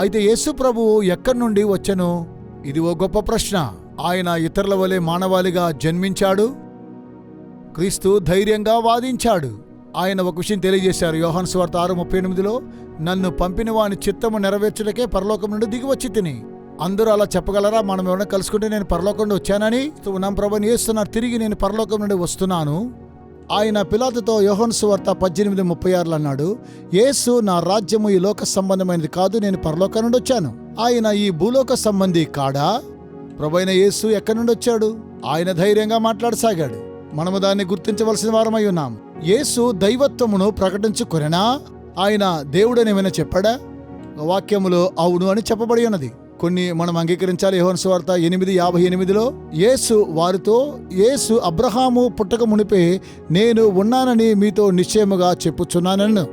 అయితే యేసు ప్రభువు ఎక్కడి నుండి వచ్చెను? ఇది ఓ గొప్ప ప్రశ్న. ఆయన ఇతరుల వలె మానవాళిగా జన్మించాడు? క్రీస్తు ధైర్యంగా వాదించాడు. ఆయన ఒక విషయం తెలియజేశారు. యోహన్ స్వార్త ఆరు ముప్పై ఎనిమిదిలో నన్ను పంపిన వాని చిత్తము నెరవేర్చడకే పరలోకం నుండి దిగి వచ్చి తిని. అందరూ అలా చెప్పగలరా? మనం ఎవరైనా కలుసుకుంటే నేను పరలోకం నుండి వచ్చానని నా ప్రభుని చేస్తున్నారు తిరిగి నేను పరలోకం నుండి వస్తున్నాను. ఆయన పిలాతుతో యోహన్సు వార్త పద్దెనిమిది ముప్పై ఆరులో అన్నాడు యేసు నా రాజ్యము ఈ లోక సంబంధమైనది కాదు నేను పరలోక నుండి వచ్చాను. ఆయన ఈ భూలోక సంబంధి కాడా? ప్రభైన యేసు ఎక్కడి నుండి వచ్చాడు? ఆయన ధైర్యంగా మాట్లాడసాగాడు. మనము దాన్ని గుర్తించవలసిన వారమై ఉన్నాం. యేసు దైవత్వమును ప్రకటించుకొనెనా? ఆయన దేవుడనేమైనా చెప్పాడా? వాక్యములో అవును అని చెప్పబడి ఉన్నది. కొన్ని మనం అంగీకరించాలి. యోహన్ వార్త ఎనిమిది యాభై ఎనిమిదిలో యేసు వారితో యేసు అబ్రహాము పుట్టక మునిపే నేను ఉన్నానని మీతో నిశ్చయముగా చెప్పుచున్నానన్ను